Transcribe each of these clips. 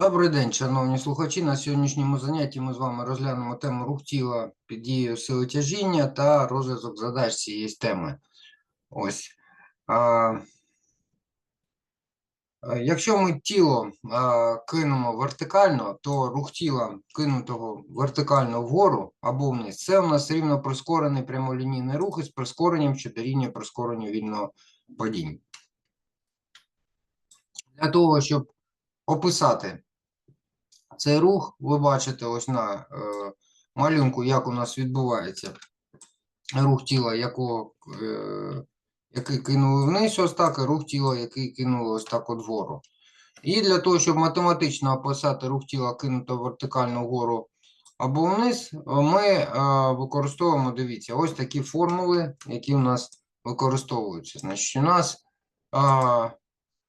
Добрий день, шановні слухачі. На сьогоднішньому занятті ми з вами розглянемо тему рух тіла під дією сили тяжіння та розв'язок задач цієї теми. Ось. А, Якщо ми тіло а, кинемо вертикально, то рух тіла, кинутого вертикально вгору або вниз, це у нас рівно прискорений прямолінійний рух із прискоренням, що прискоренню вільного падіння. Для того, щоб описати цей рух, ви бачите ось на е, малюнку, як у нас відбувається рух тіла, якого, е, який кинули вниз, ось так, і рух тіла, який кинули ось так от вгору. І для того, щоб математично описати рух тіла, кинуто вертикально вгору або вниз, ми е, використовуємо, дивіться, ось такі формули, які у нас використовуються. Значить, у нас е,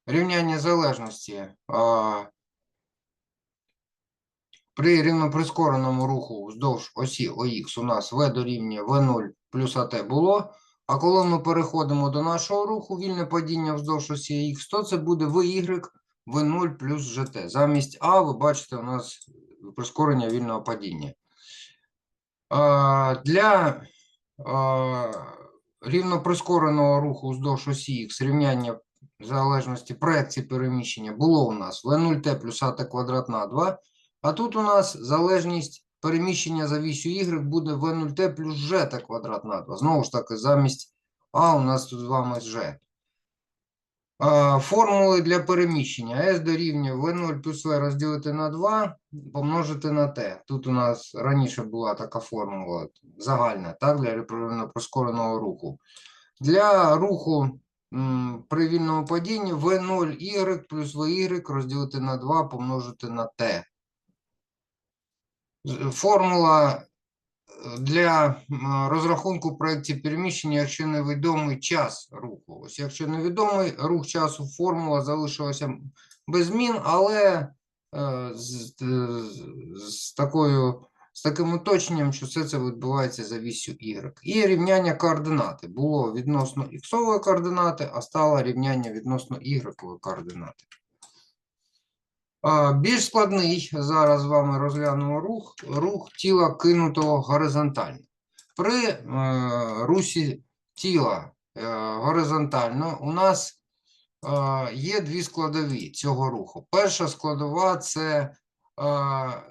рівняння залежності. А, при рівноприскореному руху вздовж осі ОХ у нас V дорівнює V0 плюс АТ було. А коли ми переходимо до нашого руху, вільне падіння вздовж осі Х, то це буде VY V0 плюс ЖТ. Замість А ви бачите, у нас прискорення вільного падіння. Для рівноприскореного руху вздовж осі Х рівняння залежності проекції переміщення було у нас V0T плюс АТ квадрат на 2. А тут у нас залежність переміщення за вісю y буде v0t плюс g квадрат на 2. Знову ж таки, замість а у нас тут з вами g. Формули для переміщення. S дорівнює v0 плюс v розділити на 2, помножити на t. Тут у нас раніше була така формула загальна, так, для прискореного руху. Для руху м, при вільному падінні v0y плюс vy розділити на 2 помножити на t. З- Формула е, для розрахунку проєктів переміщення, якщо невідомий час руху. Ось якщо невідомий рух часу, формула залишилася без змін, але е, е, з- з такою. З таким уточненням, що все це відбувається за вісю y. І рівняння координати. Було відносно іксової координати, а стало рівняння відносно y координати. Більш складний зараз з вами розглянемо рух, рух тіла кинутого горизонтально. При е, русі тіла е, горизонтально у нас е, є дві складові цього руху. Перша складова це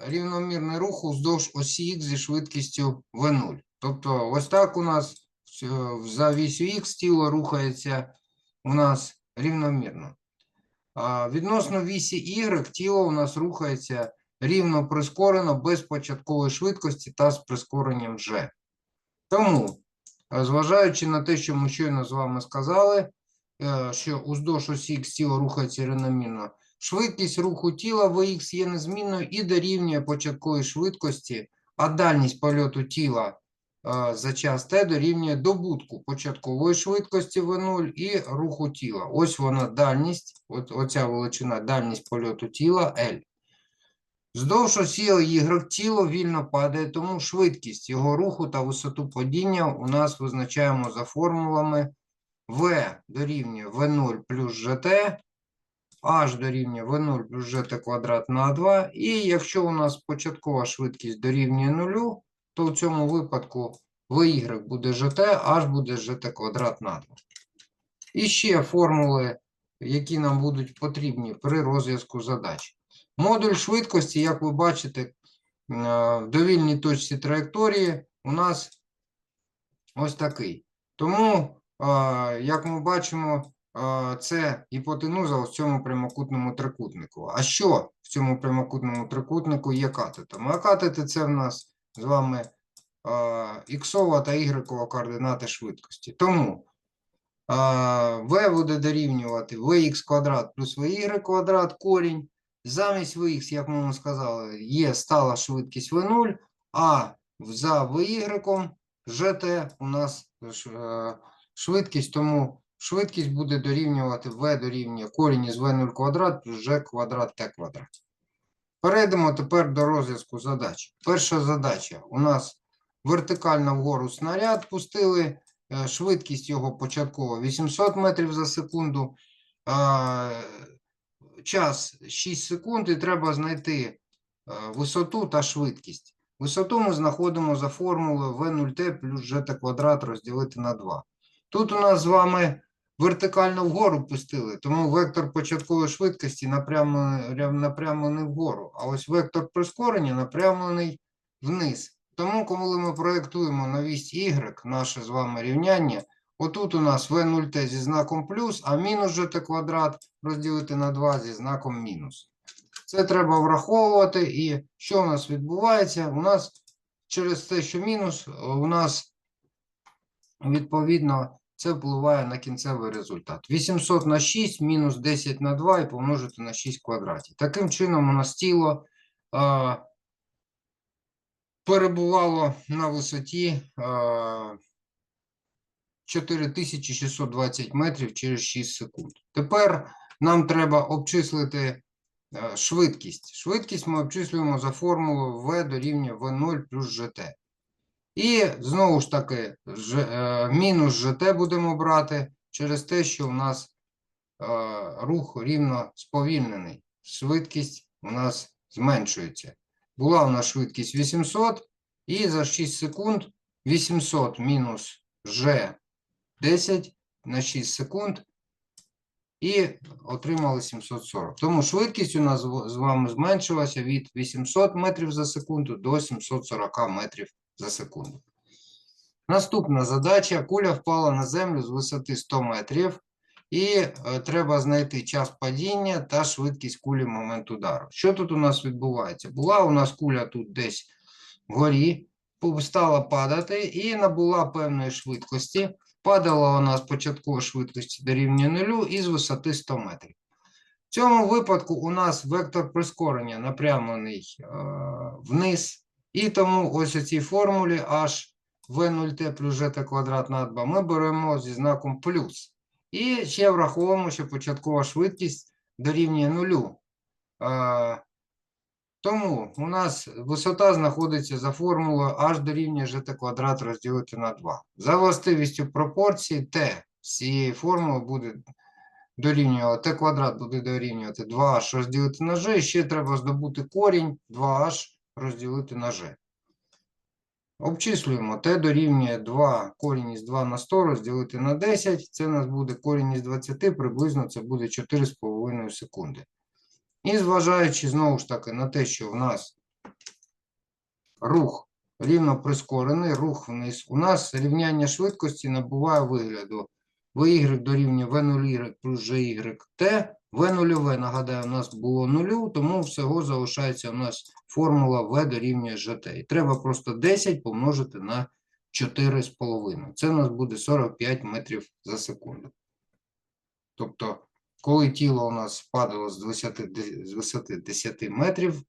рівномірний рух уздовж осі Х зі швидкістю v0. Тобто, ось так у нас за вісю Х тіло рухається у нас рівномірно. Відносно вісі Y тіло у нас рухається рівно прискорено, без початкової швидкості та з прискоренням G. Тому, е, зважаючи на те, що ми щойно з вами сказали, е, що уздовж осі Х тіло рухається рівномірно, швидкість руху тіла Vx є незмінною і дорівнює початковій швидкості, а дальність польоту тіла за час t дорівнює добутку початкової швидкості v0 і руху тіла. Ось вона дальність, от, оця величина, дальність польоту тіла L. Вздовж осі Y тіло вільно падає, тому швидкість його руху та висоту падіння у нас визначаємо за формулами V дорівнює V0 плюс GT, H дорівнює V0 плюс GT квадрат на 2. І якщо у нас початкова швидкість дорівнює нулю, то в цьому випадку VY буде GT, H буде GT квадрат на 2. І ще формули, які нам будуть потрібні при розв'язку задач. Модуль швидкості, як ви бачите, е, в довільній точці траєкторії у нас ось такий. Тому, е, як ми бачимо, е, це гіпотенуза в цьому прямокутному трикутнику. А що в цьому прямокутному трикутнику є катетами? А катети це в нас з вами іксова та ігрекова координати швидкості. Тому v буде дорівнювати vx квадрат плюс vy квадрат корінь. Замість vx, як ми вам сказали, є стала швидкість v0, а за vy gt у нас е, швидкість, тому швидкість буде дорівнювати v дорівнює корінь із v0 квадрат плюс g квадрат t квадрат. Перейдемо тепер до розв'язку задач. Перша задача у нас вертикально вгору снаряд пустили, е, швидкість його початкова 800 метрів за секунду. час 6 секунд і треба знайти е, висоту та швидкість. Висоту ми знаходимо за формулою v0t плюс gt квадрат розділити на 2. Тут у нас з вами вертикально вгору пустили, тому вектор початкової швидкості напрямлений, напрямлений вгору, а ось вектор прискорення напрямлений вниз. Тому, коли ми проєктуємо на вісь y, наше з вами рівняння, отут у нас v0t зі знаком плюс, а мінус gt квадрат розділити на 2 зі знаком мінус. Це треба враховувати. І що у нас відбувається? У нас через те, що мінус, у нас відповідно це впливає на кінцевий результат. 800 на 6 мінус 10 на 2 і помножити на 6 квадратів. Таким чином, у нас тіло а, перебувало на висоті а, 4620 метрів через 6 секунд. Тепер нам треба обчислити швидкість. Швидкість ми обчислюємо за формулою v дорівнює v0 плюс gt. І знову ж таки, е, мінус gt будемо брати через те, що у нас е, рух рівно сповільнений. Швидкість у нас зменшується. Була у нас швидкість 800, і за 6 секунд 800 мінус g 10 на 6 секунд і отримали 740. Тому швидкість у нас з вами зменшилася від 800 метрів за секунду до 740 метрів за секунду. Наступна задача. Куля впала на землю з висоти 100 метрів, і е, треба знайти час падіння та швидкість кулі в момент удару. Що тут у нас відбувається? Була у нас куля тут десь вгорі, стала падати і набула певної швидкості. Падала вона з початкової швидкості до рівня нулю і з висоти 100 метрів. В цьому випадку у нас вектор прискорення напрямлений е, вниз, і тому ось у цій формулі h v0t плюс gt квадрат на 2 ми беремо зі знаком плюс. І ще враховуємо, що початкова швидкість дорівнює нулю. Тому у нас висота знаходиться за формулою h дорівнює gt квадрат розділити на 2. За властивістю пропорції t цієї формули буде дорівнювати, t квадрат буде дорівнювати 2h розділити на g, і ще треба здобути корінь 2h розділити на g. Обчислюємо t дорівнює 2 корінь із 2 на 100 розділити на 10. Це у нас буде корінь із 20, приблизно це буде 4,5 секунди. І зважаючи знову ж таки на те, що в нас рух рівно прискорений, рух вниз, у нас рівняння швидкості набуває вигляду vy дорівнює v0y плюс gyt, v0v, нагадаю, у нас було нулю, тому всього залишається у нас формула v дорівнює gt. І треба просто 10 помножити на 4,5. Це у нас буде 45 метрів за секунду. Тобто коли тіло у нас падало з висоти, де- з висоти 10 метрів,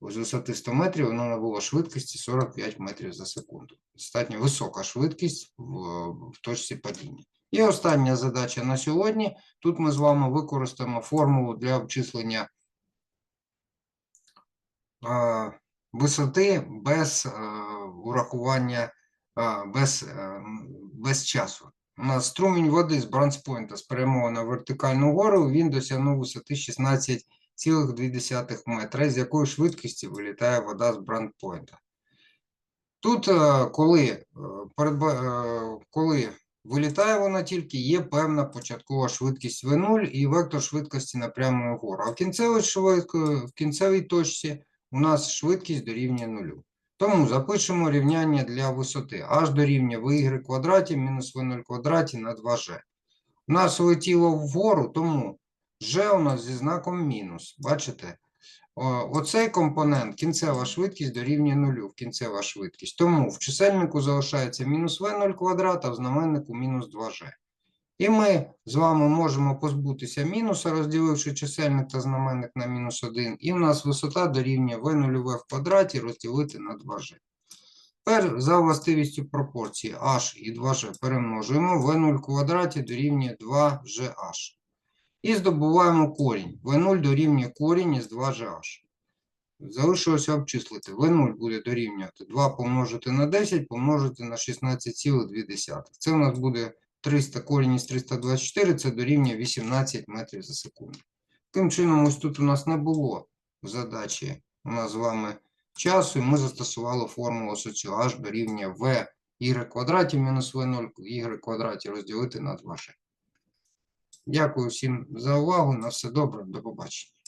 з висоти 100 метрів, воно набуло швидкості 45 метрів за секунду. Достатньо висока швидкість в, в точці падіння. І остання задача на сьогодні. Тут ми з вами використаємо формулу для обчислення висоти без урахування, без, без часу. У нас струмінь води з бранспойнта спрямований на вертикальну гору, він досягнув висоти 16,2 метра, з якої швидкості вилітає вода з брандпойнта. Тут, коли, коли вилітає вона тільки, є певна початкова швидкість V0 і вектор швидкості напрямує вгору. А в кінцевій, в кінцевій точці у нас швидкість дорівнює нулю. Тому запишемо рівняння для висоти. h дорівнює v квадраті мінус v0 квадраті на 2g. У нас летіло вгору, тому g у нас зі знаком мінус. Бачите? О, Оцей компонент, кінцева швидкість дорівнює нулю, кінцева швидкість. Тому в чисельнику залишається мінус v0 квадрат, а в знаменнику мінус 2g. І ми з вами можемо позбутися мінуса, розділивши чисельник та знаменник на мінус 1. І в нас висота дорівнює v0 в квадраті розділити на 2g. Тепер за властивістю пропорції h і 2g перемножуємо v0 в квадраті дорівнює 2gh. І здобуваємо корінь. v0 дорівнює корінь із 2gh. Залишилося обчислити. v0 буде дорівнювати 2 помножити на 10 помножити на 16,2. Це у нас буде 300 корінь із 324, це дорівнює 18 метрів за секунду. Таким чином, ось тут у нас не було задачі у нас з вами часу, і ми застосували формулу соціо h дорівнює y квадраті мінус v0 y квадраті розділити на 2 Дякую всім за увагу. На все добре. До побачення.